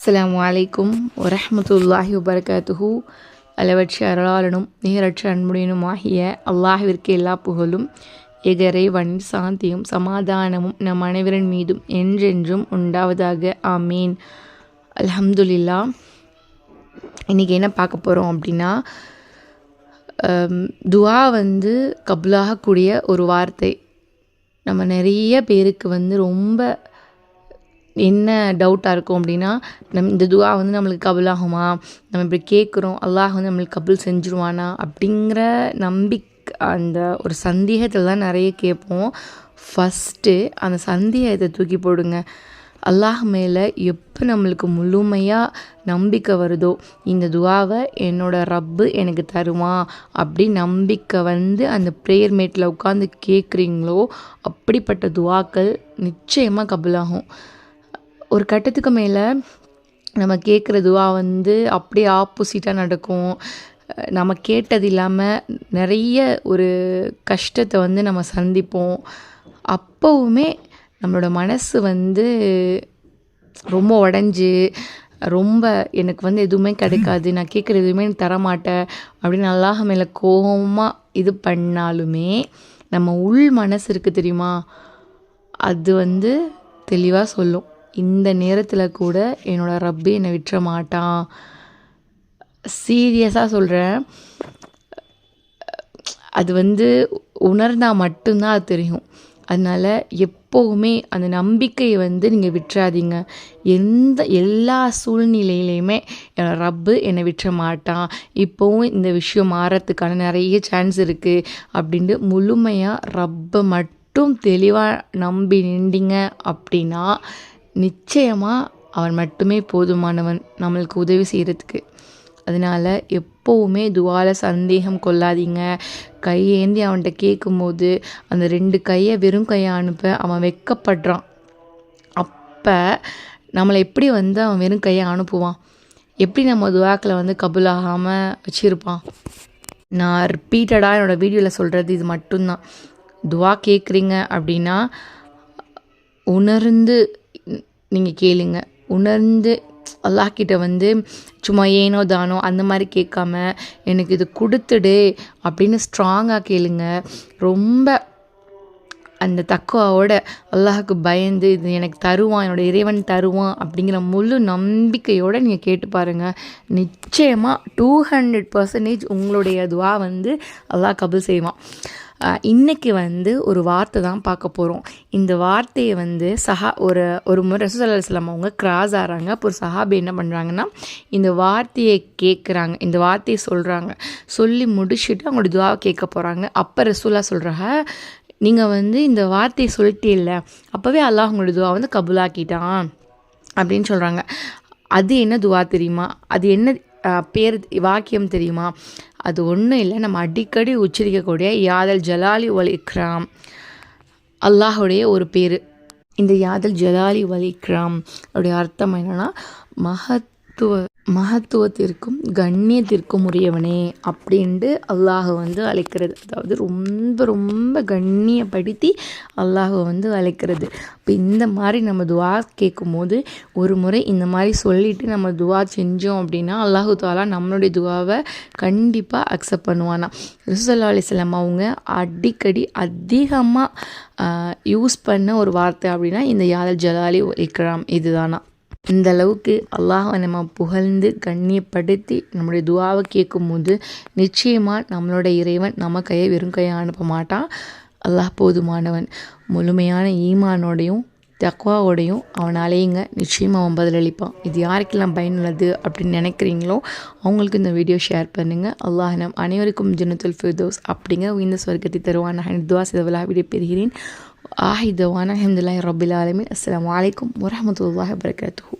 அஸ்லாம் வலைக்கும் வரமத்துல்லாஹி வபரகாத்துஹு. அளவற்ற அருளாளனும் நிகரற்ற அன்புடையனும் ஆகிய அல்லாஹிற்கு எல்லா புகழும் எகரைவன் சாந்தியும் சமாதானமும் நம் அனைவரின் மீதும் என்றென்றும் உண்டாவதாக. ஆமீன். அலமதுல்லா இன்றைக்கி என்ன பார்க்க போகிறோம் அப்படின்னா துவா வந்து கபுலாகக்கூடிய ஒரு வார்த்தை. நம்ம நிறைய பேருக்கு வந்து ரொம்ப என்ன டவுட்டாக இருக்கும் அப்படின்னா நம் இந்த துவா வந்து நம்மளுக்கு கபுல் ஆகுமா? நம்ம இப்படி கேட்குறோம் அல்லாஹ் வந்து நம்மளுக்கு கபுல் செஞ்சுருவானா? அப்படிங்கிற நம்பிக்கை அந்த ஒரு சந்தேகத்தில் தான் நிறைய கேட்போம். ஃபஸ்ட்டு அந்த சந்தேகத்தை தூக்கி போடுங்க. அல்லாஹ் மேலே எப்போ நம்மளுக்கு முழுமையாக நம்பிக்கை வருதோ இந்த துவாவை என்னோடய ரப்பு எனக்கு தருமா அப்படி நம்பிக்கை வந்து அந்த ப்ரேயர் மேட்டில் உட்காந்து கேட்குறீங்களோ அப்படிப்பட்ட துவாக்கள் நிச்சயமாக கபுலாகும் ஒரு கட்டத்துக்கு மேலே நம்ம கேட்குற துவா வந்து அப்படியே ஆப்போசிட்டாக நடக்கும். நம்ம கேட்டது இல்லாமல் நிறைய ஒரு கஷ்டத்தை வந்து நம்ம சந்திப்போம். அப்போவுமே நம்மளோட மனசு வந்து ரொம்ப உடஞ்சி ரொம்ப எனக்கு வந்து எதுவுமே கிடைக்காது. நான் கேட்குற எதுவுமே எனக்கு தரமாட்டேன் அப்படின்னு அல்லாஹ் மேலே கோபமாக இது பண்ணாலுமே நம்ம உள் மனசு இருக்குது தெரியுமா? அது வந்து தெளிவாக சொல்லும். இந்த நேரத்தில் கூட என்னோட ரப்பே என்னை விட்டுற மாட்டான். சீரியஸாக சொல்கிறேன் அது வந்து உணர்ந்தால் மட்டும்தான் அது தெரியும். அதனால் எப்போவுமே அந்த நம்பிக்கையை வந்து நீங்கள் விட்டுறாதீங்க. எந்த எல்லா சூழ்நிலையிலையுமே என்னோட ரப்பு என்னை விட்டுற மாட்டான். இப்போவும் இந்த விஷயம் மாறத்துக்கான நிறைய சான்ஸ் இருக்குது அப்படின்ட்டு முழுமையாக ரப்பை மட்டும் தெளிவாக நம்பி நின்றீங்க அப்படின்னா நிச்சயமாக அவன் மட்டுமே போதுமானவன் நம்மளுக்கு உதவி செய்கிறதுக்கு அதனால் எப்போவுமே துவால சந்தேகம் கொள்ளாதீங்க. கையேந்தி அவன்கிட்ட கேட்கும்போது அந்த ரெண்டு கையை வெறும் கையை அனுப்ப அவன் வெக்கப்படுறான். அப்போ நம்மளை எப்படி வந்து அவன் வெறும் கையை அனுப்புவான்? எப்படி நம்ம துவாக்களை வந்து கபுலாகாமல் வச்சுருப்பான்? நான் ரிப்பீட்டடாக என்னோடய வீடியோவில் சொல்கிறது இது மட்டும்தான். துவா கேட்குறீங்க அப்படின்னா உணர்ந்து நீங்கள் கேளுங்க. உணர்ந்து அல்லாக்கிட்ட வந்து சும்மா ஏனோ தானோ அந்த மாதிரி கேட்காம எனக்கு இது கொடுத்துடு அப்படின்னு ஸ்ட்ராங்காக கேளுங்க. ரொம்ப அந்த தக்குவாவோட அல்லாஹுக்கு பயந்து இது எனக்கு தருவான் என்னோட இறைவன் தருவான் அப்படிங்கிற முழு நம்பிக்கையோடு நீங்கள் கேட்டு பாருங்கள் நிச்சயமாக டூ ஹண்ட்ரட் பர்சன்டேஜ் உங்களுடைய துவா வந்து அல்லாஹ் கபுல் செய்வான். இன்றைக்கி வந்து ஒரு வார்த்தை தான் பார்க்க போகிறோம் இந்த வார்த்தையை வந்து சஹா ஒரு ஒரு முறை ரசூசல்லாம் அவங்க கிராஸ் ஆகிறாங்க அப்போ ஒரு சஹாபி என்ன பண்ணுறாங்கன்னா இந்த வார்த்தையை கேட்குறாங்க இந்த வார்த்தையை சொல்கிறாங்க சொல்லி முடிச்சுட்டு அவங்களோட துவாவை கேட்க போகிறாங்க அப்போ ரசூலா சொல்கிறாங்க நீங்கள் வந்து இந்த வார்த்தையை சொல்லிட்டே இல்லை அப்போவே அல்லாஹ் உங்களோட துவா வந்து கபுலாக்கிட்டான். அப்படின்னு சொல்கிறாங்க அது என்ன துவா தெரியுமா? அது என்ன பேர் வாக்கியம் தெரியுமா? அது ஒன்றும் இல்லை. நம்ம அடிக்கடி உச்சரிக்கக்கூடிய யாதல் ஜலாலி ஒல் இக்ராம். அல்லாஹுடைய ஒரு பேர். இந்த யாதல் ஜலாலி வல் இக்ராம். உடைய அர்த்தம் என்னென்னா மகத்துவ மகத்துவத்திற்கும் கண்ணியத்திற்கும் உரியவனே அப்படின்ட்டு அல்லாஹை வந்து அழைக்கிறது. அதாவது ரொம்ப ரொம்ப கண்ணியப்படுத்தி அல்லாஹை வந்து அழைக்கிறது. இப்போ இந்த மாதிரி நம்ம துவா கேட்கும்போது ஒரு முறை இந்த மாதிரி சொல்லிட்டு நம்ம துவா செஞ்சோம் அப்படின்னா அல்லாஹு தாலா நம்மளுடைய துவாவை கண்டிப்பாக அக்செப்ட் பண்ணுவானா. ரிசுல்லா அலிஸ்லாம் அவங்க அடிக்கடி அதிகமாக யூஸ் பண்ண ஒரு வார்த்தை அப்படின்னா இந்த யாதல் ஜலாலி இக்ராம் இதுதானா. இந்த அளவுக்கு அல்லாஹை நம்ம புகழ்ந்து கண்ணியப்படுத்தி நம்முடைய துவாவை கேட்கும்போது நிச்சயமாக நம்மளோட இறைவன் நம்ம கையை வெறும் கையை அனுப்ப மாட்டான். அல்லாஹ் போதுமானவன். முழுமையான ஈமானோடையும் தக்வாவோடையும் அவனாலேயுங்க நிச்சயமாக அவன் பதிலளிப்பான் இது யாருக்கெல்லாம் பயனுள்ளது அப்படின்னு நினைக்கிறீங்களோ அவங்களுக்கு இந்த வீடியோ ஷேர் பண்ணுங்கள் அல்லாஹ் நம் அனைவருக்கும் ஜனத்துல் ஃபிர்தோஸ் அப்படிங்கிற இந்த சொர்க்கத்தை தருவான் நான் துவா செய்தவளாக பெறுகிறேன் ஆஹிதவான அஹமதுல்லாஹி ரபில் ஆலமின். அஸ்லாம் அலைக்கும் வரமத்துல்லாஹ் வபரகாத்துஹு.